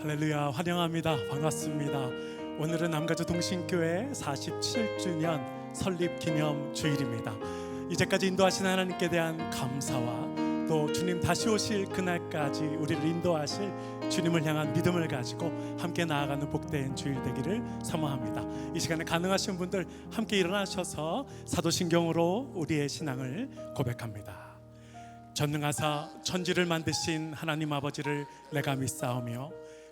할렐루야 환영합니다. 반갑습니다. 오늘은 남가주 동신교회 47주년 설립 기념 주일입니다. 이제까지 인도하신 하나님께 대한 감사와 또 주님 다시 오실 그날까지 우리를 인도하실 주님을 향한 믿음을 가지고 함께 나아가는 복된 주일 되기를 사모합니다. 이 시간에 가능하신 분들 함께 일어나셔서 사도신경으로 우리의 신앙을 고백합니다. 전능하사 천지를 만드신 하나님 아버지를 내가 믿사오며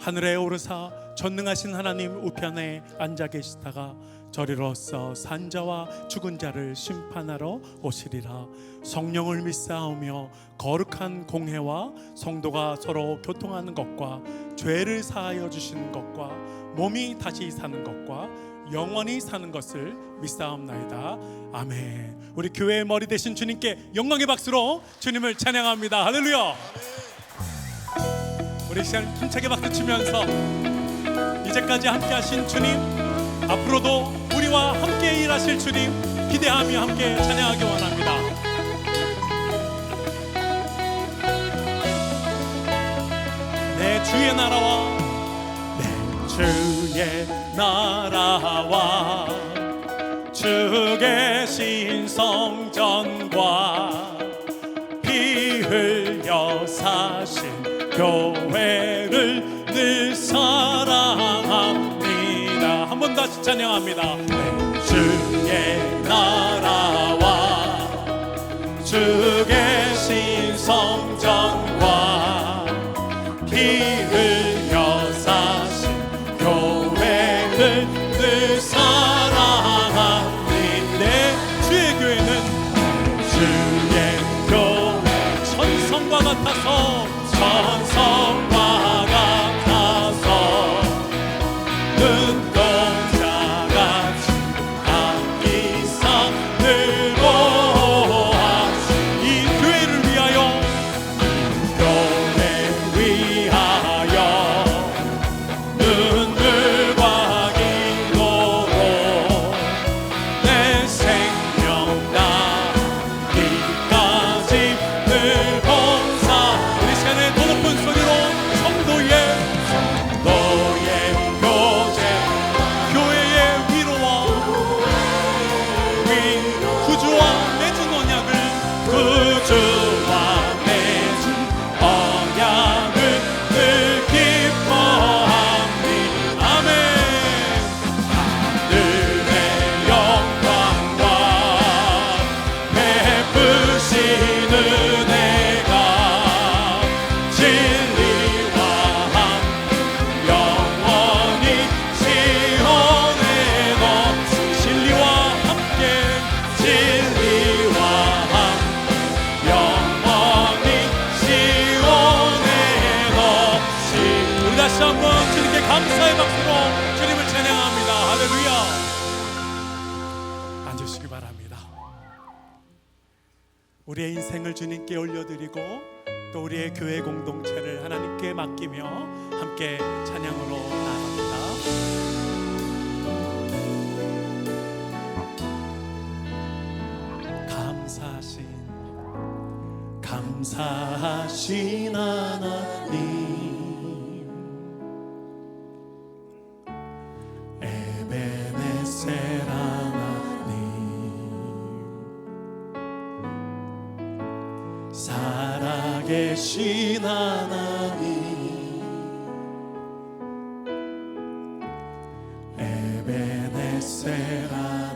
하늘에 오르사 전능하신 하나님 우편에 앉아 계시다가 저리로서 산자와 죽은 자를 심판하러 오시리라. 성령을 믿사오며 거룩한 공회와 성도가 서로 교통하는 것과 죄를 사하여 주시는 것과 몸이 다시 사는 것과 영원히 사는 것을 믿사옵나이다. 아멘. 우리 교회의 머리 대신 주님께 영광의 박수로 주님을 찬양합니다. 할렐루야 우리 시간 힘차게 박수 치면서 이제까지 함께 하신 주님 앞으로도 우리와 함께 일하실 주님 기대하며 함께 찬양하기 원합니다. 내 주의 나라와 내 주의 나라와 주 계신 성전과 찬양합니다. 내 주의 나라와 주 계신 성전과 피 흘려 사신 교회를 늘 사랑합니다. 내 주의 교회는 주의 교회 천성과 같아서 천성 위 구주와 우리 다시 한번 주님께 감사의 박수로 주님을 찬양합니다. 할렐루야. 앉으시기 바랍니다. 우리의 인생을 주님께 올려드리고 또 우리의 교회 공동체를 하나님께 맡기며 함께 찬양으로 나아갑니다. 감사하신 감사하신 하나님 살아계신 하나님. 에베네셀 하나님.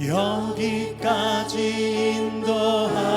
여기까지 인도하셨네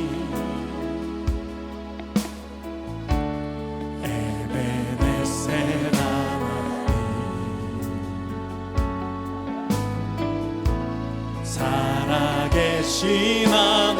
살아계신 하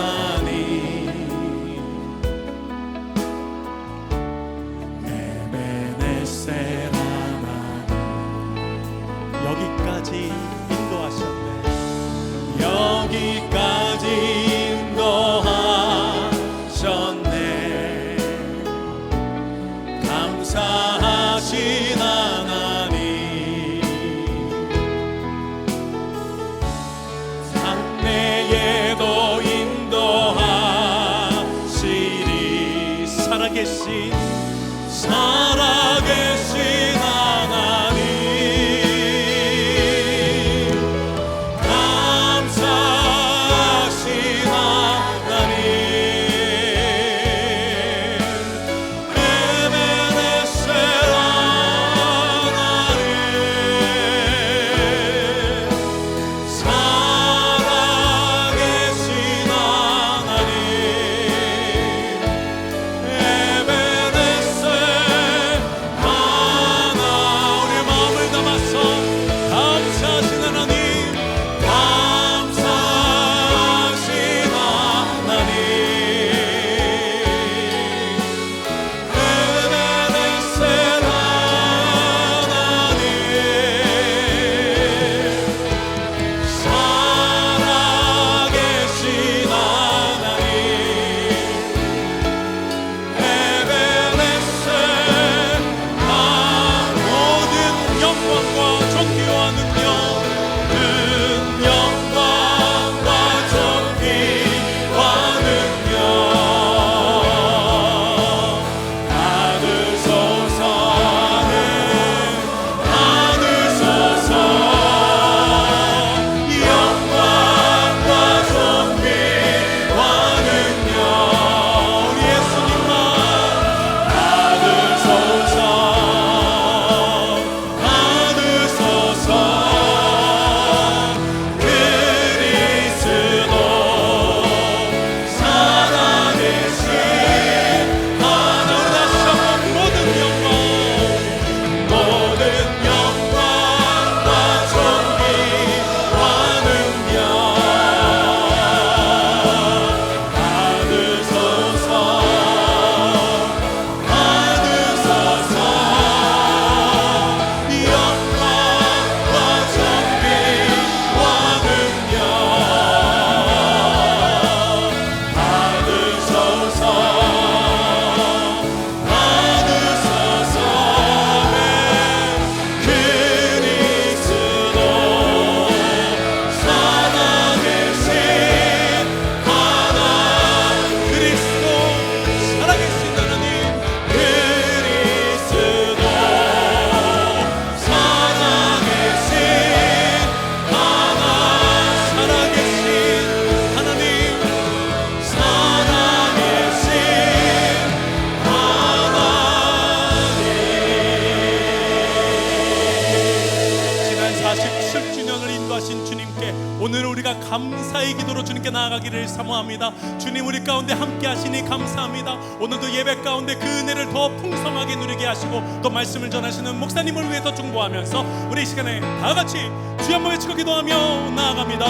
나아가기를 사모합니다. 주님 우리 가운데 함께 하시니 감사합니다. 오늘도 예배 가운데 그 은혜를 더 풍성하게 누리게 하시고 또 말씀을 전하시는 목사님을 위해 더 중보하면서 우리 시간에 다 같이 주여 한번 외치고 기도하며 나아갑니다.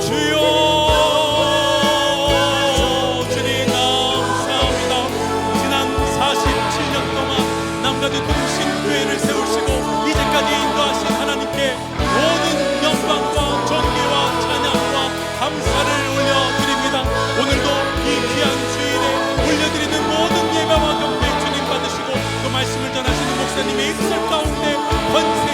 주여 주님 감사합니다. 지난 47년 동안 남자들 Monday, Wednesday.